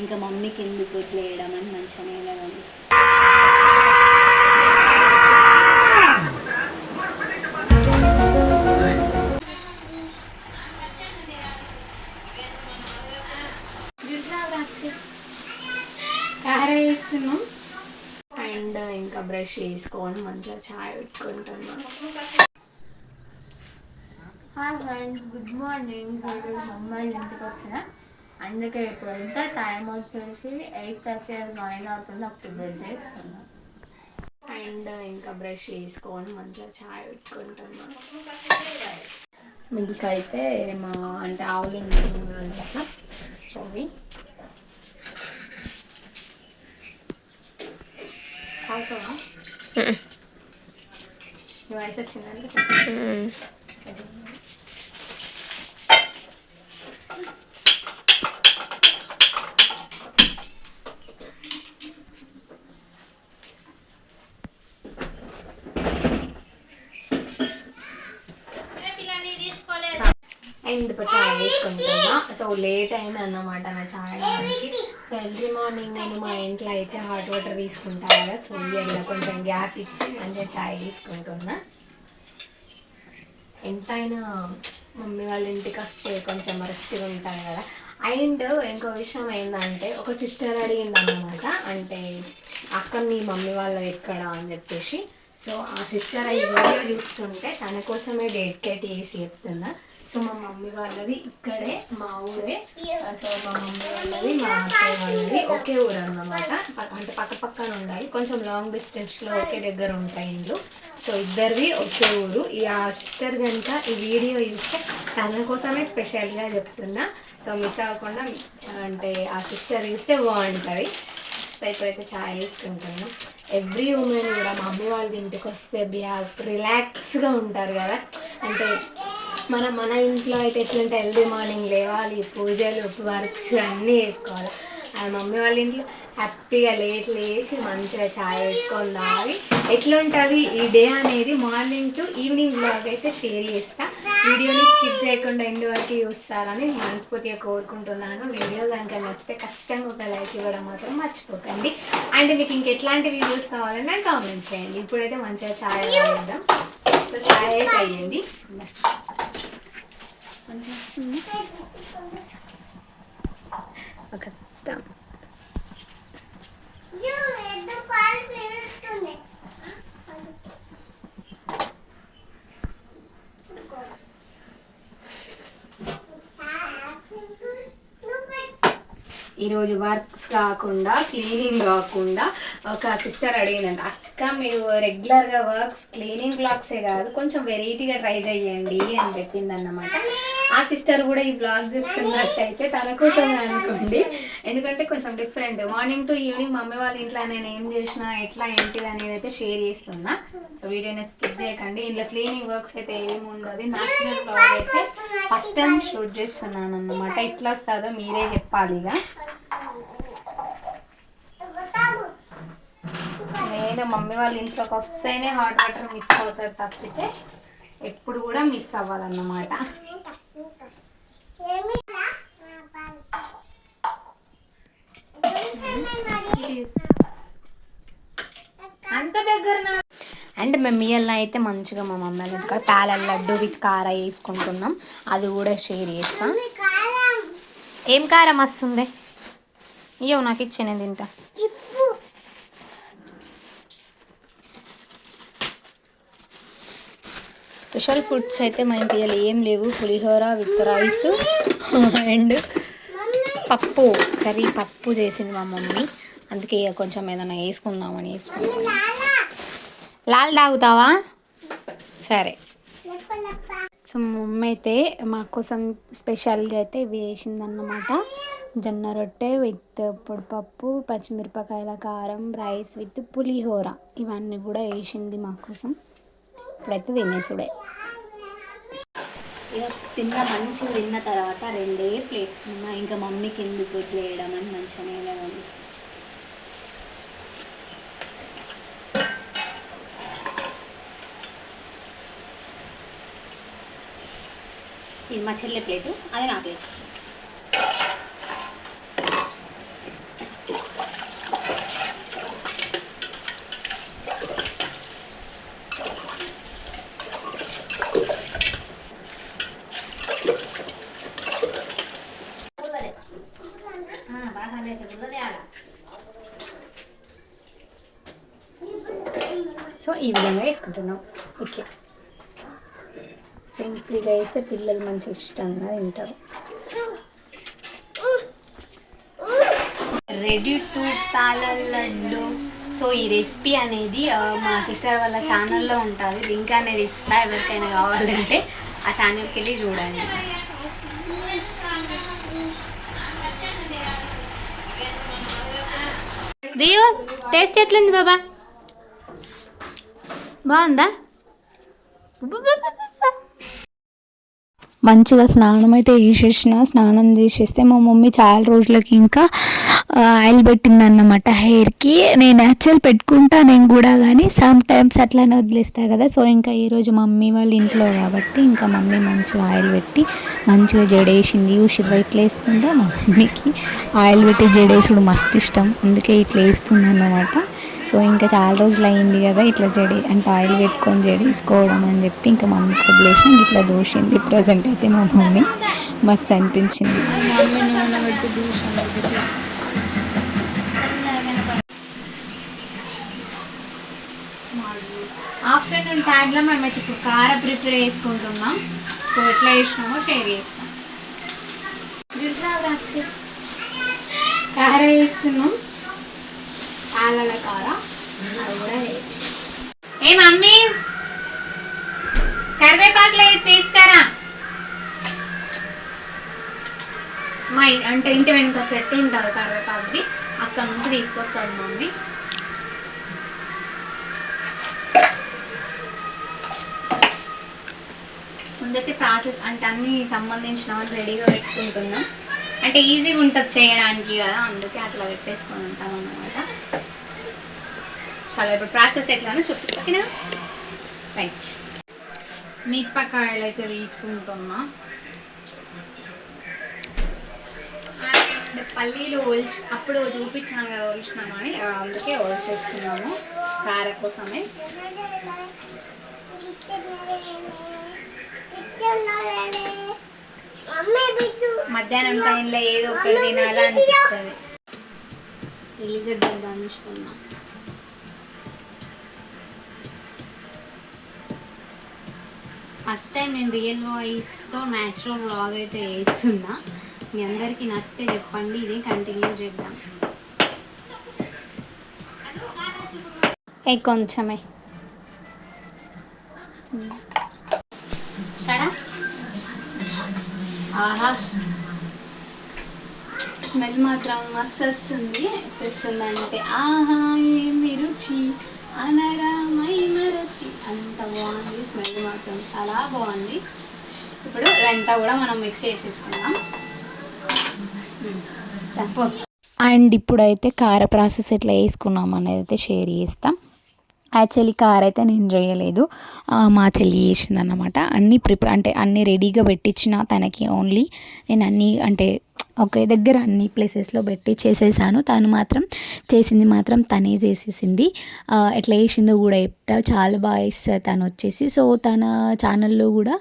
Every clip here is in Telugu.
ఇంకా మమ్మీకి ఎందుకు ఇట్లా వేయడం అని మంచిగా నేనే అండ్ ఇంకా బ్రష్ చేసుకొని మంచిగా చాయ్ పెట్టుకుంటున్నాం. హాయ్ ఫ్రెండ్స్ గుడ్ మార్నింగ్ అమ్మాయి ఇంటికి వచ్చిన అందుకే ఇప్పుడు ఎంత టైం వచ్చేసి ఎయిట్ థర్టీ నైన్ అవుతుంది. అప్పుడు బెడ్ చేస్తున్నాం. అండ్ ఇంకా బ్రష్ చేసుకొని మంచిగా చాయ్ పెట్టుకుంటున్నాం. మిల్క్ అయితే మా అంటే ఆవులు అనమాట సో అవి తాగుతావా? నీ వయసు అండ్ చాయ్ వేసుకుంటున్నా. సో లేట్ అయింది అన్నమాట నా చాయ్ అవడానికి సో ఎవ్రీ మార్నింగ్ నేను మా ఇంట్లో అయితే హాట్ వాటర్ తీసుకుంటాను కదా. సో ఇయర్లో కొంచెం గ్యాప్ ఇచ్చి మంచిగా చాయ్ తీసుకుంటున్నా. ఎంతైనా మమ్మీ వాళ్ళ ఇంటికి వస్తే కొంచెం రెస్ట్గా ఉంటాను కదా. అండ్ ఇంకో విషయం ఏంటంటే ఒక సిస్టర్ అడిగింది అన్నమాట అంటే అక్క మీ మమ్మీ వాళ్ళు ఎక్కడ అని చెప్పేసి. సో ఆ సిస్టర్ ఈ వీడియో చూస్తుంటే తన కోసమే డెడికేట్ చేసి చెప్తున్నా. సో మా మమ్మీ వాళ్ళది ఇక్కడే మా ఊరే. సో మా మమ్మీ వాళ్ళది మా అత్తయ్య వాళ్ళది ఒకే ఊరు అన్నమాట. అంటే పక్క పక్కన ఉండాలి. కొంచెం లాంగ్ డిస్టెన్స్లో ఒకే దగ్గర ఉంటాయి ఇండ్లు. సో ఇద్దరిది ఒకే ఊరు. ఈ ఆ సిస్టర్ కనుక ఈ వీడియో చూస్తే తన కోసమే స్పెషల్గా చెప్తున్నా. సో మిస్ అవ్వకుండా అంటే ఆ సిస్టర్ చూస్తే బాగుంటుంది. సో ఇప్పుడైతే చాయ్ వేసుకుంటున్నాం. ఎవ్రీ ఉమెన్ కూడా మా మమ్మీ వాళ్ళ ఇంటికి వస్తే బియా రిలాక్స్గా ఉంటారు కదా. అంటే మన మన ఇంట్లో అయితే ఎట్లంటే హెల్దీ మార్నింగ్ లేవాలి పూజలు వర్క్స్ అన్నీ వేసుకోవాలి ఆ మమ్మీ వాళ్ళ ఇంట్లో హ్యాపీగా లేట్ లేచి మంచిగా చాయ్ పెట్టుకొని తాగి ఎట్లుంటుంది ఈ డే అనేది మార్నింగ్ టు ఈవినింగ్ బ్లాగ్ అయితే షేర్ చేస్తా. వీడియోని స్కిప్ చేయకుండా ఎండ్ వరకు చూస్తారని మనస్ఫూర్తిగా కోరుకుంటున్నాను. వీడియో కనుక నచ్చితే ఖచ్చితంగా ఒక లైక్ ఇవ్వడం మాత్రం మర్చిపోకండి. అండ్ మీకు ఇంకెట్లాంటి వీడియోస్ కావాలన్నా కామెంట్ చేయండి. ఇప్పుడైతే మంచిగా చాయ్ వేద్దాం సో చాయ్ అయితే అయ్యింది. మంచిగా వస్తుంది ఒక ఈరోజు వర్క్స్ కాకుండా క్లీనింగ్ కాకుండా ఒక సిస్టర్ అడిగిందంట అక్క మీరు రెగ్యులర్గా వర్క్స్ క్లీనింగ్ బ్లాగ్సే కాదు కొంచెం వెరైటీగా ట్రై చేయండి అని చెప్పిందన్నమాట. అన్నమాట ఆ సిస్టర్ కూడా ఈ బ్లాగ్ చేస్తున్నట్టయితే తన కోసం అనుకోండి ఎందుకంటే కొంచెం different. Morning to evening mummy వాళ్ళ ఇంట్లో నేను ఏం చేసినా ఎట్లా ఏంటిది అనేది అయితే షేర్ చేస్తున్నా. సో వీడియోని స్కిప్ చేయకండి. ఇంట్లో క్లీనింగ్ వర్క్స్ అయితే ఏమి ఉండదు. నాచురల్ బ్లాగ్ అయితే ఫస్ట్ టైం షూట్ చేస్తున్నాను అన్నమాట ఎట్లా వస్తుందో మీరే చెప్పాలి ఇక నేను మమ్మీ వాళ్ళ ఇంట్లోకి వస్తేనే హాట్ వాటర్ మిస్ అవుతుంది తప్పితే ఎప్పుడు కూడా మిస్ అవ్వాలన్నమాట. అంత దగ్గర అండ్ మేము ఇవాళ అయితే మంచిగా మా మమ్మీ వాళ్ళ ఇంటికాడ పాల లడ్డు విత్ కార వేసుకుంటున్నాం. అది కూడా షేర్ చేస్తాం. ఏం కారం వస్తుంది? అయ్యో నాకు ఇచ్చే నేను తింటా. స్పెషల్ ఫుడ్స్ అయితే మన ఇంటి ఇవాళ ఏం లేవు. పులిహోర విత్ రైస్ అండ్ పప్పు కర్రీ పప్పు చేసింది మా మమ్మీ. అందుకే కొంచెం ఏదైనా వేసుకుందామని వేసుకుందాం లాల్ తాగుతావా? సరే. సో మా మమ్మీ అయితే మా కోసం స్పెషల్గా అయితే ఇవి వేసిందన్నమాట. జొన్న రొట్టె విత్ పొడిపప్పు పచ్చిమిరపకాయల కారం రైస్ విత్ పులిహోర. ఇవన్నీ కూడా వేసింది మాకోసం ఇప్పుడైతే తినేసుడే. ఇక తిన్న మంచిగా తిన్న తర్వాత రెండే ప్లేట్స్ ఉన్నాయి. ఇంకా మమ్మీకి ఎందుకు ఇట్లా వేయడం అని మంచిగా నేనే ఇది మా చెల్లె ప్లేటు అది నా ప్లేట్. ఈ విధంగా వేసుకుంటున్నాం. ఇట్లా సింపుల్గా వేస్తే పిల్లలు మంచి ఇష్టంగా తింటారు. రెడీ టు తాళ లడ్డు సో ఈ రెసిపీ అనేది ఆ, మా సిస్టర్ వాళ్ళ ఛానల్లో ఉంటుంది. లింక్ అనేది ఇస్తా ఎవరికైనా కావాలంటే ఆ ఛానల్కి వెళ్ళి చూడండి. టేస్ట్ ఎట్లుంది బాబా? బాగుందా? మంచిగా స్నానం అయితే చేసేసిన. స్నానం చేసేస్తే మా మమ్మీ చాలా రోజులకి ఇంకా ఆయిల్ పెట్టింది అన్నమాట హెయిర్కి. నేను యాక్చువల్ పెట్టుకుంటా నేను కూడా కానీ సమ్ టైమ్స్ అట్లానే వదిలేస్తా కదా. సో ఇంకా ఈరోజు మమ్మీ వాళ్ళ ఇంట్లో కాబట్టి ఇంకా మమ్మీ మంచిగా ఆయిల్ పెట్టి మంచిగా జడేసింది. చూసిర్రా ఇట్లా వేస్తుందా మా మమ్మీకి? ఆయిల్ పెట్టి జడేసుడు మస్తు ఇష్టం. అందుకే ఇట్లా వేస్తుంది అన్నమాట సో ఇంకా చాలా రోజులు అయింది కదా ఇట్లా జడి అంటే ఆయిల్ పెట్టుకొని జడేసుకోవడం అని చెప్పి ఇంకా మమ్మీకి వదిలేసి ఇట్లా దూసింది ప్రజెంట్ అయితే మా మమ్మీ మస్తు అనిపించింది. మమ్మీ ఆఫ్టర్నూన్ టైంలో మేము అయితే ఇప్పుడు కార ప్రిపేర్ చేసుకుంటున్నాం. సో ఎట్లా చేసినామో షేర్ చేస్తాం. కార వేస్తున్నాం ఆలల కార? అది కూడా వేయచ్చు ఏ మమ్మీ? కరివేపాకులు తీసుకురా? మా అంటే ఇంటి వెనుక చెట్టు ఉంటుంది కరివేపాకుది. అక్కడ నుంచి తీసుకొస్తుంది మమ్మీ. ముందైతే ప్రాసెస్ అంటే అన్ని సంబంధించిన రెడీగా పెట్టుకుంటున్నాం. అంటే ఈజీగా ఉంటుంది చేయడానికి కదా అందుకే అట్లా పెట్టేసుకొని ఉంటాం అన్నమాట చాలా ఇప్పుడు ప్రాసెస్ ఎట్లానో చూపిస్తాను రైట్ మిరపకాయలు అయితే తీసుకుంటున్నా పల్లీలు ఒల్చి అప్పుడు చూపించాను కదా ఒలిచినాము అని అందుకే ఒలిచేస్తున్నాము. కార కోసమే మధ్యాహ్నం టైంలో ఏదో ఒకటి తినాలని అనిపిస్తుంది ఎల్లిగడ్డ దంచుకున్నాం ఫస్ట్ టైం నేను రియల్ వాయిస్తో న్యాచురల్ వ్లాగ్ అయితే వేస్తున్నా. మీ అందరికీ నచ్చితే చెప్పండి ఇదే కంటిన్యూ చేద్దాం. ఏ కొంచెమే. ఆహా. స్మెల్ మాత్రం మస్తు వస్తుంది. తెస్తుంది అంటే ఆహా ఏమి రుచి. అనగా మరచి. అంత బాగుంది. స్మెల్ మాత్రం చాలా బాగుంది. ఇప్పుడు ఇదంతా కూడా మనం మిక్స్ చేసేసుకుందాం. తప్ప తప్పు అండ్ ఇప్పుడైతే కార ప్రాసెస్ ఎట్లా వేసుకున్నాం అనేది అయితే షేర్ చేస్తాం. యాక్చువల్లీ కార్ అయితే నేను చేయలేదు. మా చెల్లి చేసింది అన్నమాట అన్నీ ప్రిపేర్ అంటే అన్నీ రెడీగా పెట్టించిన తనకి ఓన్లీ. నేను అన్నీ అంటే ఒకే దగ్గర అన్ని ప్లేసెస్లో పెట్టి చేసేసాను. తను మాత్రం చేసింది మాత్రం తనే చేసేసింది. ఎట్లా చేసిందో కూడా చెప్తా. చాలా బాగా ఇస్తుంది తను వచ్చేసి. సో తన ఛానల్లో కూడా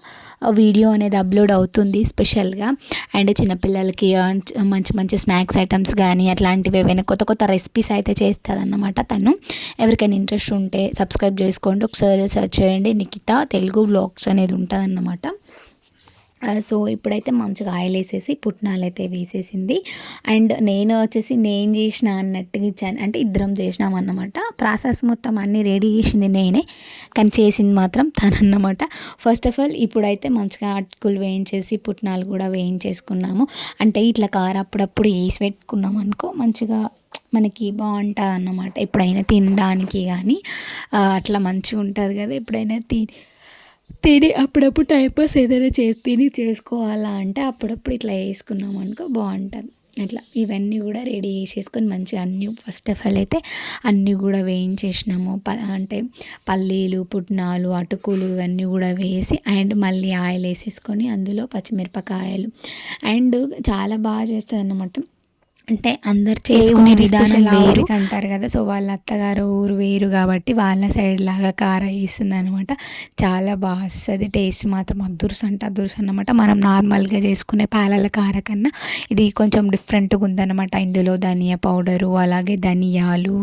వీడియో అనేది అప్లోడ్ అవుతుంది స్పెషల్గా. అండ్ చిన్నపిల్లలకి మంచి మంచి స్నాక్స్ ఐటమ్స్ కానీ అట్లాంటివి ఏవైనా కొత్త కొత్త రెసిపీస్ అయితే చేస్తుంది అన్నమాట తను. ఎవరికైనా ఇంట్రెస్ట్ ఉంటే సబ్స్క్రైబ్ చేసుకోండి. ఒకసారి సెర్చ్ చేయండి. నిఖిత తెలుగు బ్లాగ్స్ అనేది ఉంటుందన్నమాట. Uh, సో ఇప్పుడైతే మంచిగా ఆయిల్ వేసేసి పుట్నాలు అయితే వేసేసింది. అండ్ నేను వచ్చేసి నేను చేసిన అన్నట్టుగా ఇచ్చాను. అంటే ఇద్దరం చేసినాం అన్నమాట. ప్రాసెస్ మొత్తం అన్నీ రెడీ చేసింది నేనే. కానీ చేసింది మాత్రం తను అన్నమాట ఫస్ట్ ఆఫ్ ఆల్ ఇప్పుడైతే మంచిగా అటుకులు వేయించేసి పుట్నాలు కూడా వేయించేసుకున్నాము. అంటే ఇట్లా కారం అప్పుడప్పుడు వేసి పెట్టుకున్నాం అనుకో మంచిగా మనకి బాగుంటుంది అన్నమాట ఎప్పుడైనా తినడానికి కానీ uh, అట్లా మంచిగా ఉంటుంది కదా ఎప్పుడైనా తి తిని అప్పుడప్పుడు టైంపాస్ ఏదైనా చేసి తిని చేసుకోవాలా అంటే అప్పుడప్పుడు ఇట్లా వేసుకున్నాం అనుకో బాగుంటుంది. అట్లా ఇవన్నీ కూడా రెడీ చేసేసుకొని మంచిగా అన్నీ ఫస్ట్ ఆఫ్ ఆల్ అయితే అన్నీ కూడా వేయించేసినాము. ప అంటే పల్లీలు పుట్నాలు అటుకులు ఇవన్నీ కూడా వేసి అండ్ మళ్ళీ ఆయిల్ వేసేసుకొని అందులో పచ్చిమిరపకాయలు అండ్ చాలా బాగా చేస్తుంది అన్నమాట అంటే అందరు చేసుకునే విధానం వేరు. అంటారు కదా. సో వాళ్ళ అత్తగారు ఊరు వేరు కాబట్టి వాళ్ళ సైడ్ లాగా కార వేస్తుంది అనమాట చాలా బాగా వస్తుంది. టేస్ట్ మాత్రం అదుర్స్ అంటే అదుర్స్ అనమాట మనం నార్మల్గా చేసుకునే పాలల కార కన్నా ఇది కొంచెం డిఫరెంట్గా ఉందన్నమాట. ఇందులో ధనియా పౌడరు అలాగే ధనియాలు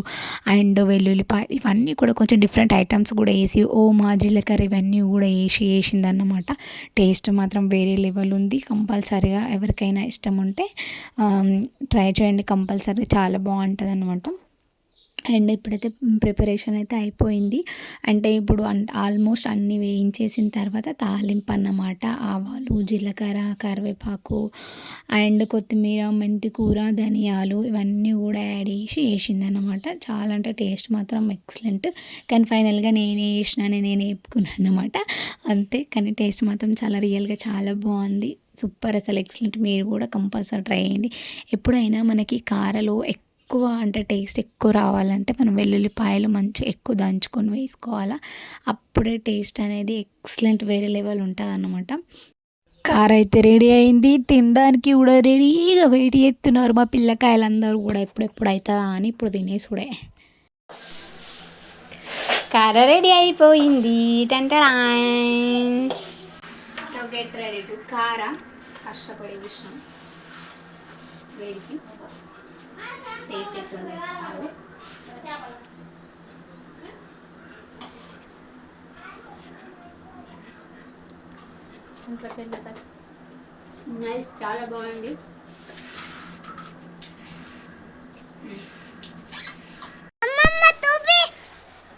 అండ్ వెల్లుల్లిపాయ ఇవన్నీ కూడా కొంచెం డిఫరెంట్ ఐటమ్స్ కూడా వేసి ఓమా జీలకర్ర ఇవన్నీ కూడా వేసి వేసింది అన్నమాట టేస్ట్ మాత్రం వేరే లెవెల్ ఉంది. కంపల్సరిగా ఎవరికైనా ఇష్టం ఉంటే ట్రై చేయండి కంపల్సరీ. చాలా బాగుంటుంది అనమాట అండ్ ఇప్పుడైతే ప్రిపరేషన్ అయితే అయిపోయింది. అంటే ఇప్పుడు ఆల్మోస్ట్ అన్నీ వేయించేసిన తర్వాత తాలింపు అన్నమాట ఆవాలు జీలకర్ర కరివేపాకు అండ్ కొత్తిమీర మెంతి కూర ధనియాలు ఇవన్నీ కూడా యాడ్ చేసి వేసింది అనమాట చాలా అంటే టేస్ట్ మాత్రం ఎక్సలెంట్. కానీ ఫైనల్గా నేనే వేసిన నేను వేపుకున్నాను అనమాట అంతే. కానీ టేస్ట్ మాత్రం చాలా రియల్గా చాలా బాగుంది. సూపర్. అసలు ఎక్సలెంట్. మీరు కూడా కంపల్సరీ ట్రై చేయండి. ఎప్పుడైనా మనకి కారలో ఎక్కువ అంటే టేస్ట్ ఎక్కువ రావాలంటే మనం వెల్లుల్లిపాయలు మంచిగా ఎక్కువ దంచుకొని వేసుకోవాలా. అప్పుడే టేస్ట్ అనేది ఎక్సలెంట్ వేరే లెవెల్ ఉంటుంది అన్నమాట కార్ అయితే రెడీ అయింది. తినడానికి కూడా రెడీగా వెయిట్ చేస్తున్నారు మా పిల్లకాయలందరూ కూడా. ఎప్పుడెప్పుడు అవుతుందా అని ఇప్పుడు తినేసుడే. కార రెడీ అయిపోయింది. టెంటరాయన్ గెట్ రెడీ టు కార కష్టపడి విషయం. వేడికి. టేస్ట్ ఎట్లుంది కాదు ఇంట్లోకి వెళ్ళిపోతారు నైస్ చాలా బాగుంది.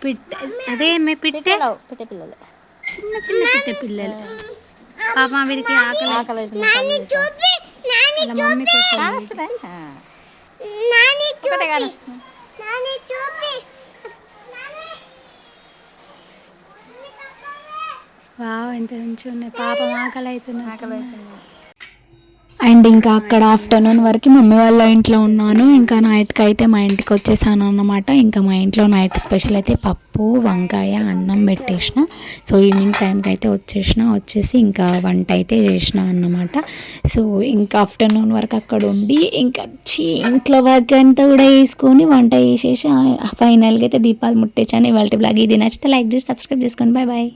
పిట్ట అదే మే పిట్టే? పెట్టే పిల్లలు చిన్న చిన్న పిట్ట పిల్లలు. పాప వీరికి ఆకలి ఆకలి వాళ్ళ మమ్మీ కోసం. వావ్ ఎంత మంచిగా ఉన్నాయి. పాప ఆకలి అవుతుంది. ఆకలి అవుతుంది. అండ్ ఇంకా అక్కడ ఆఫ్టర్నూన్ వరకు మమ్మీ వాళ్ళ ఇంట్లో ఉన్నాను. ఇంకా నైట్కి అయితే మా ఇంటికి వచ్చేసాను అన్నమాట. ఇంకా మా ఇంట్లో నైట్ స్పెషల్ అయితే పప్పు వంకాయ అన్నం పెట్టేసిన. సో ఈవినింగ్ టైంకి అయితే వచ్చేసిన. వచ్చేసి ఇంకా వంట అయితే చేసిన అన్నమాట. సో ఇంకా ఆఫ్టర్నూన్ వరకు అక్కడ ఉండి ఇంకా ఇంట్లో వర్క్ అంతా కూడా వేసుకొని వంట చేసేసి ఫైనల్గా అయితే దీపాలు ముట్టేసాను. ఇవాళ బ్లాగ్ ఇది నచ్చితే లైక్ చేసి సబ్స్క్రైబ్ చేసుకోండి. Bye bye